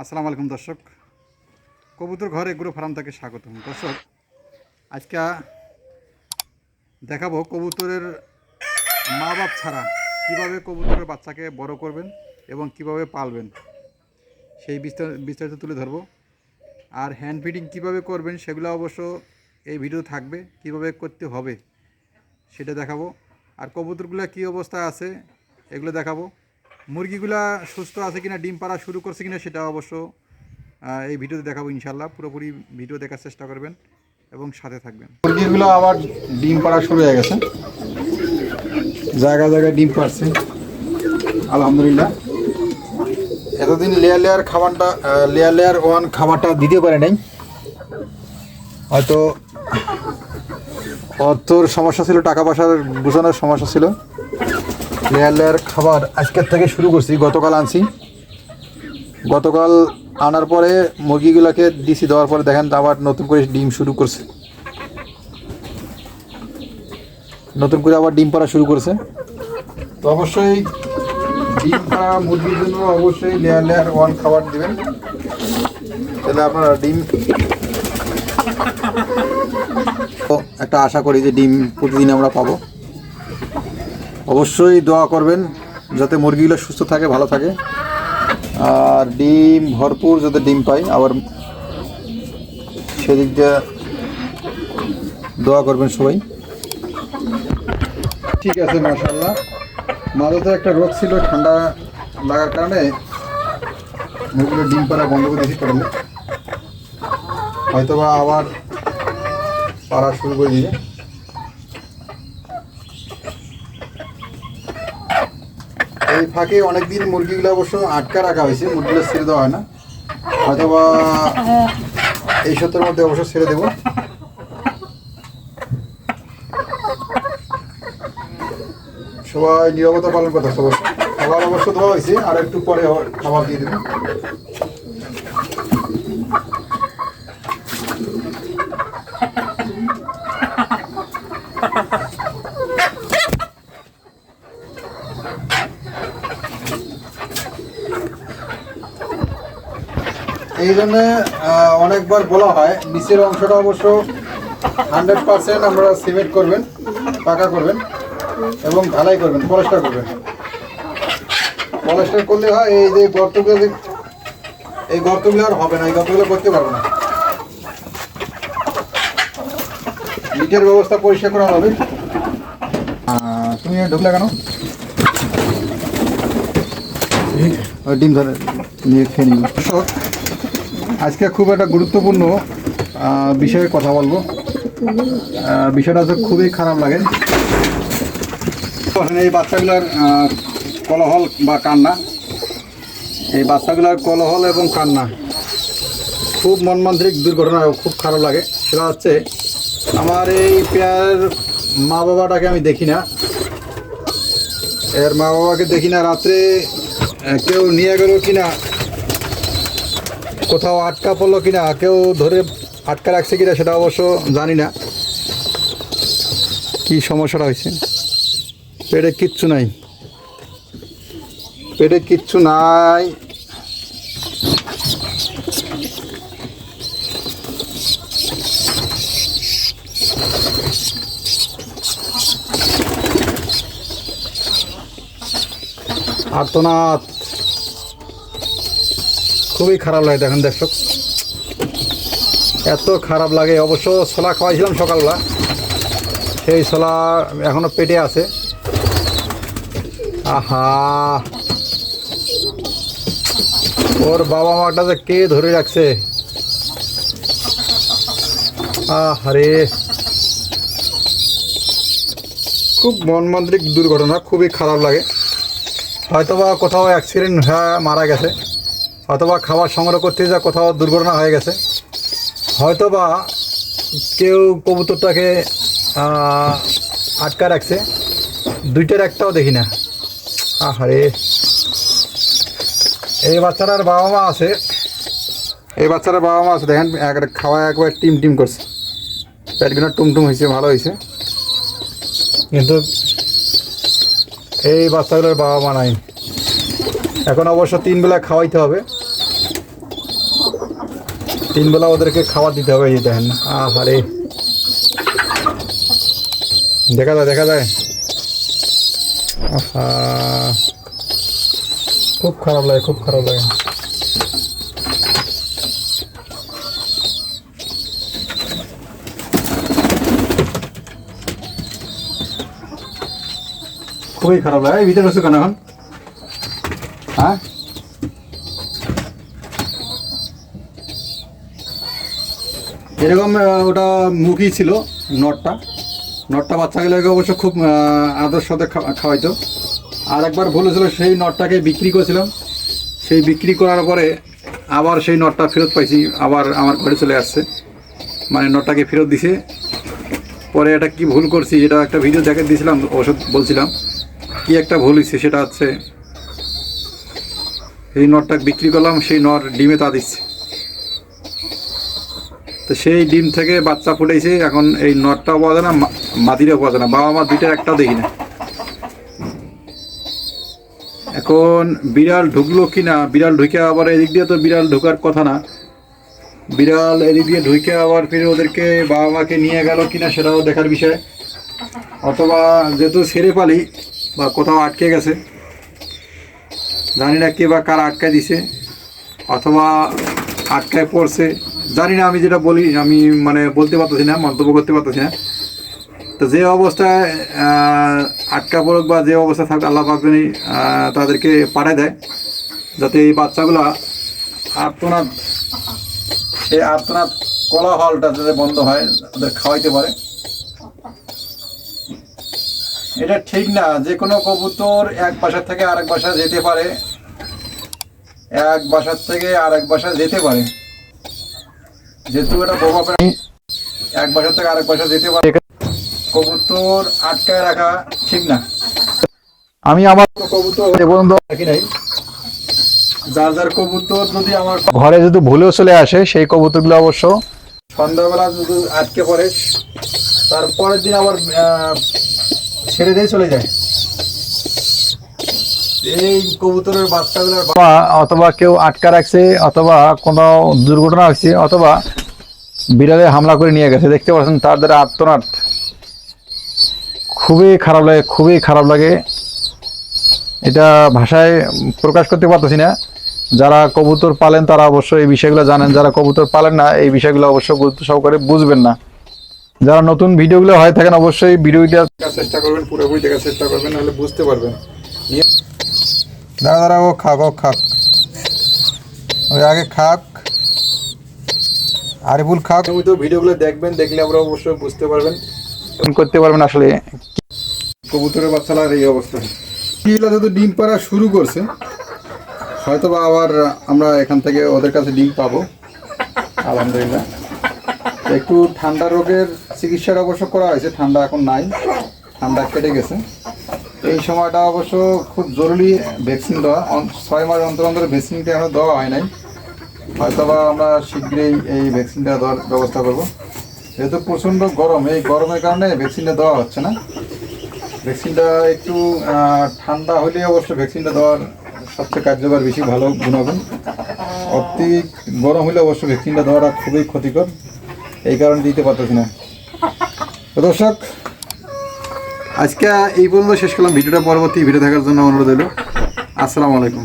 আসসালামু আলাইকুম দর্শক। কবুতর ঘরে এগুলো ফার্ম থেকে স্বাগতম। দর্শক, আজকে দেখাবো কবুতরের মা বাপ ছাড়া কীভাবে কবুতরের বাচ্চাকে বড় করবেন এবং কীভাবে পালবেন, সেই বিস্তার বিস্তারিত তুলে ধরবো। আর হ্যান্ড ফিডিং কীভাবে করবেন সেগুলো অবশ্য এই ভিডিও থাকবে, কীভাবে করতে হবে সেটা দেখাবো। আর কবুতরগুলো কী অবস্থা আছে এগুলো দেখাবো। মুরগিগুলা সুস্থ আছে কিনা, ডিম পাড়া শুরু করছে কিনা সেটা অবশ্য এই ভিডিওতে দেখাবো ইনশাল্লাহ পুরোপুরি ভিডিও দেখার চেষ্টা করবেন এবং সাথে থাকবেন। মুরগিগুলো আবার ডিম পাড়া শুরু হয়ে গেছে। জায়গায় জায়গায় ডিম পাড়ছে। আলহামদুলিল্লাহ। এতদিন লেয়ার লেয়ার খাবারটা লেয়ার লেয়ার ওয়ান খাবারটা দিতে পারে নাই। হয়তো অর্থর সমস্যা ছিল, টাকা পয়সার বোঝানোর সমস্যা ছিল। লেয়ার খাবার আজকের থেকে শুরু করছি, গতকাল আনছি। গতকাল আনার পরে মুরগিগুলোকে দিছি, দেওয়ার পরে দেখেন আবার নতুন করে ডিম শুরু করছে। নতুন করে আবার ডিম পাড়া শুরু করেছে। তো অবশ্যই ডিম পাড়া মুরগির জন্য অবশ্যই লেয়ার লেয়ার ওয়ান খাবার দেবেন। তাহলে আপনারা ডিম একটা আশা করি যে ডিম প্রতিদিন আমরা পাবো। অবশ্যই দোয়া করবেন যাতে মুরগিগুলো সুস্থ থাকে, ভালো থাকে। আর ডিম ভরপুর যাতে ডিম পাই, আবার সেদিক দিয়ে দোয়া করবেন সবাই। ঠিক আছে মাশাল্লাহ মাঝে তো একটা রোগ ছিল, ঠান্ডা লাগার কারণে মুরগিগুলো ডিম পাড়া বন্ধ করে দিয়েছি পড়লে হয়তো বা আবার পাড়া শুরু করে দিবে। এই ফাঁকে অনেকদিন মুরগিগুলো অবশ্য আটকা রাখা হয়েছে, মুরগিগুলো ছেড়ে দেওয়া হয় না। হয়তোবা এই সপ্তাহের মধ্যে অবশ্য ছেড়ে দেবো। সবাই নিরাপত্তা পালন করতে অবশ্য খাবার অবশ্য দেওয়া হয়েছে, আর একটু পরে খাবার দিয়ে দেবেন এই জন্য অনেকবার বলা হয় নিচের অংশটা অবশ্য হান্ড্রেড পার্সেন্ট আমরা সিমেন্ট করবেন পাকা করবেন এবং ঢালাই করবেন পলেস্টার করবেন। পলেস্টার করলে হয় এই যে গর্তগুলো এই গর্তগুলো আর হবে না এই গর্তগুলো করতে পারব না। ইটের ব্যবস্থা পরিষ্কার করা হবে। তুমি ঢুকলে কেন? ডিম ধরে নিয়ে খেয়ে নিব। আজকে খুব একটা গুরুত্বপূর্ণ বিষয়ে কথা বলব। বিষয়টা তো খুবই খারাপ লাগে। এই বাচ্চাগুলোর কলহল বা কান্না। এই বাচ্চাগুলোর কলহল এবং কান্না খুব মর্মান্তিক দুর্ঘটনা খুব খারাপ লাগে। সেটা হচ্ছে আমার এই পেয়ার মা বাবাটাকে আমি দেখি না। এর মা বাবাকে দেখি না রাত্রে কেউ নিয়ে গেল কিনা কোথাও আটকা পড়ল কিনা, কেউ ধরে আটকা রাখছে কিনা সেটা অবশ্য জানি না। কি সমস্যাটা হয়েছে? পেটে কিচ্ছু নাই। পেটে কিচ্ছু নাই। আর্তনাথ খুবই খারাপ লাগে দেখেন দর্শক। এত খারাপ লাগে, অবশ্য ছোলা খাওয়াইছিলাম সকালবেলা। সেই ছোলা এখনও পেটে আছে। আহা! ওর বাবা মাটা যে কে ধরে রাখছে? আরে খুব মনমান্ত্রিক দুর্ঘটনা, খুবই খারাপ লাগে। হয়তো বা কোথাও অ্যাক্সিডেন্ট হ্যাঁ মারা গেছে। অথবা খাবার সংগ্রহ করতে যা কোথাও দুর্ঘটনা হয়ে গেছে। হয়তো বা কেউ কবুতরটাকে আটকা রাখছে। দুইটার একটাও দেখি না। আহারে। এই বাচ্চাটার বাবা মা আছে। এই বাচ্চাটার বাবা মা আছে, দেখেন, এক খাওয়া একবার টিম টিম করছে। পেটগুলো টুমটুম হয়েছে, ভালো হয়েছে। কিন্তু এই বাচ্চাগুলোর বাবা মা নাই। এখন অবশ্য তিন বেলা খাওয়াইতে হবে। তিন বেলা ওদেরকে খাবার দিতে হবে, এই দেখেন। আরে দেখা যায় দেখা যায়। খুব খারাপ লাগে, খুব খারাপ লাগে। খুবই খারাপ লাগে। ভিতরে রয়েছে কেন এখন। হ্যাঁ? এরকম ওটা মুখই ছিল, নটটা। নটটা বাচ্চাগুলোকে অবশ্য খুব আদর সাথে খাওয়াইতো। আর একবার ভুল হয়েছিল, সেই নটটাকে বিক্রি করেছিলাম। সেই বিক্রি করার পরে আবার সেই নটটা ফেরত পাইছি, আবার আমার ঘরে চলে আসছে। মানে নটটাকে ফেরত দিছে। পরে এটা কি ভুল করছি, এটা একটা ভিডিও দেখে দিয়েছিলাম ওষুধ বলছিলাম। কি একটা ভুল হয়েছে, সেটা হচ্ছে এই নটটা বিক্রি করলাম, সেই নট ডিমে তা দিচ্ছে। তো সেই ডিম থেকে বাচ্চা ফুটেছে এখন এই নটটাও পাওয়া যায় না মাদিটাও পাওয়া যায় না। বাবা মা দুইটার একটাও দেখি না। এখন বিড়াল ঢুকলো কি না বিড়াল ঢুকে আবার এদিক দিয়ে তো বিড়াল ঢোকার কথা না। বিড়াল এদিক দিয়ে ঢুকে আবার ফিরে ওদেরকে বাবা মাকে নিয়ে গেল কিনা সেটাও দেখার বিষয়। অথবা যেহেতু ছেড়ে পালি বা কোথাও আটকে গেছে জানি না কে বা কার আটকায় দিছে, অথবা আটকায় পড়ছে, জানি না, আমি যেটা বলি, আমি মানে বলতে পারতেছি না, মন্তব্য করতে পারতেছি না। তো যে অবস্থায় আটকা পড়ুক বা যে অবস্থায় থাকুক আল্লাহ পাকজনই তাদেরকে পাঠায় দেয়, যাতে এই বাচ্চাগুলা আর্তনাদ সেই আর্তনাদ কোলাহলটা যাতে বন্ধ হয়, তাদের খাওয়াইতে পারে। এটা ঠিক না, যে কোনো কবুতর এক বাসা থেকে আরেক বাসা যেতে পারে এক বাসার থেকে আরেক বাসা যেতে পারে। যেহেতু এটা বোবা প্রাণী এক বাসা থেকে আরেক বাসা যেতে পারে। কবুতর আটকায় রাখা ঠিক না। আমি আমার কবুতর পর্যন্ত রাখি নাই। যার যার কবুতর যদি আমার ঘরে যদি ভুলেও চলে আসে সেই কবুতরগুলো অবশ্য সন্ধ্যাবেলা যদি আটকে পড়ে তারপরের দিন আবার ছেড়ে দিয়ে চলে যায়। এই কবুতরের বাচ্চাগুলোর বাবা অথবা কেউ আটকা রাখছে অথবা কোনো দুর্ঘটনা হয়েছে অথবা বিড়ালে হামলা করে নিয়ে গেছে। দেখতে পাচ্ছেন তার দ্বারা আত্মনাথ খুবই খারাপ লাগে খুবই খারাপ লাগে। এটা ভাষায় প্রকাশ করতে পারতেছি না। যারা কবুতর পালেন তারা অবশ্যই এই বিষয়গুলো জানেন। যারা কবুতর পালেন না এই বিষয়গুলো অবশ্য গুরুত্ব সহকারে বুঝবেন না। যারা নতুন ভিডিওগুলো হয় থাকেন অবশ্যই ভিডিওটা দেখার চেষ্টা করবেন পুরোপুরি দেখার চেষ্টা করবেন নাহলে বুঝতে পারবেন। দাঁড়া দাঁড়া ও খাক ও খাক। ওই আগে খাক। আরিফুল খাক। তুমি তো ভিডিওগুলো দেখবেন দেখলে আমরা অবশ্যই বুঝতে পারবেন। করতে পারবেন আসলে। কবুতরের বাচ্চালার এই অবস্থা। এগুলো যেহেতু ডিম পাড়া শুরু করছে হয়তো বা আবার আমরা এখান থেকে ওদের কাছে ডিম পাবো। আলহামদুলিল্লাহ। একটু ঠান্ডা রোগের চিকিৎসার অবশ্য করা হয়েছে ঠান্ডা এখন নাই। ঠান্ডা কেটে গেছে। এই সময়টা অবশ্য খুব জরুরি ভ্যাকসিন দেওয়া। ছয় মাস অন্তর অন্তর ভ্যাকসিনটা এখনও দেওয়া হয় নাই। হয়তো বা আমরা শীঘ্রই এই ভ্যাকসিনটা দেওয়ার ব্যবস্থা করব। যেহেতু প্রচণ্ড গরম, এই গরমের কারণে ভ্যাকসিনটা দেওয়া হচ্ছে না। ভ্যাকসিনটা একটু ঠান্ডা হলে অবশ্য ভ্যাকসিনটা দেওয়ার সবচেয়ে কার্যকর, বেশি ভালো গুণাগুণ। অতি গরম হলে অবশ্য ভ্যাকসিনটা দেওয়াটা খুবই ক্ষতিকর। এই কারণে দিতে পারতেছি না। দর্শক আজকে এই পর্যন্ত শেষ করলাম। ভিডিওটা পরবর্তী ভিডিও দেখার জন্য অনুরোধ হলো আসসালামু আলাইকুম।